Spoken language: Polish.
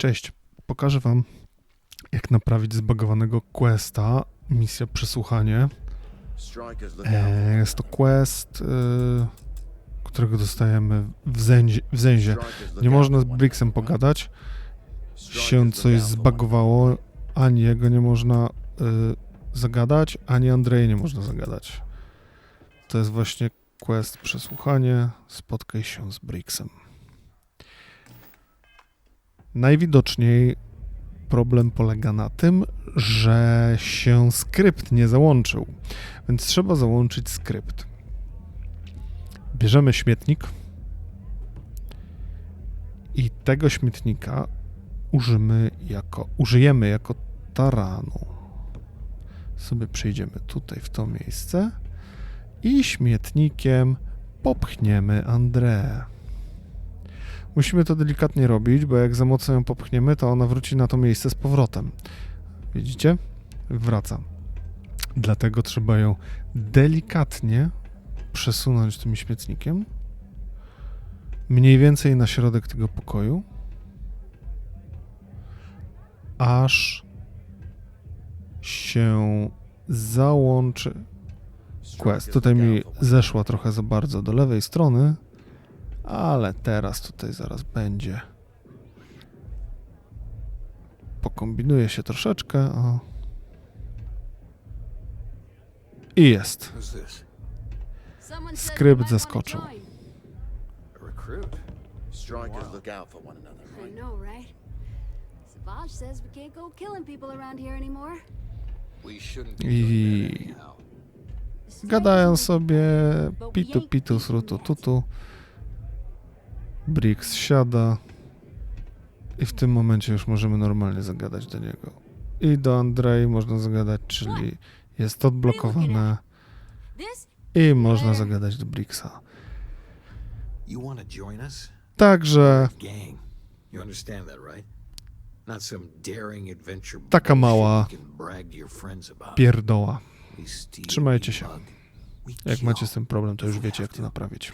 Cześć, pokażę wam jak naprawić zbagowanego questa, misja przesłuchanie. E, jest to quest, y, którego dostajemy w, zędzie, w zęzie. Nie można z Brixem pogadać, się coś zbagowało, ani jego nie można y, zagadać, ani Andrzeja nie można zagadać. To jest właśnie quest przesłuchanie, spotkaj się z Brixem. Najwidoczniej problem polega na tym, że się skrypt nie załączył, więc trzeba załączyć skrypt. Bierzemy śmietnik i tego śmietnika użymy jako, użyjemy jako taranu. Sobie przejdziemy tutaj w to miejsce i śmietnikiem popchniemy Andreę. Musimy to delikatnie robić, bo jak za mocno ją popchniemy, to ona wróci na to miejsce z powrotem. Widzicie? Wraca. Dlatego trzeba ją delikatnie przesunąć tym śmietnikiem. Mniej więcej na środek tego pokoju. Aż się załączy quest. Tutaj mi zeszła trochę za bardzo do lewej strony, ale teraz tutaj zaraz będzie. Pokombinuje się troszeczkę. O. I jest. Skrypt zaskoczył. A recruit? Strikers look out for one another, I right? know, right? Savage says we can't go killing people around here anymore. We shouldn't be I doing that anyhow. gadają sobie pitu pitu srutu tutu. Brix siada i w tym momencie już możemy normalnie zagadać do niego. I do Andrei można zagadać, czyli jest odblokowane i można zagadać do us? Także. Taka mała pierdoła. Trzymajcie się. Jak macie z tym problem, to już wiecie jak to naprawić.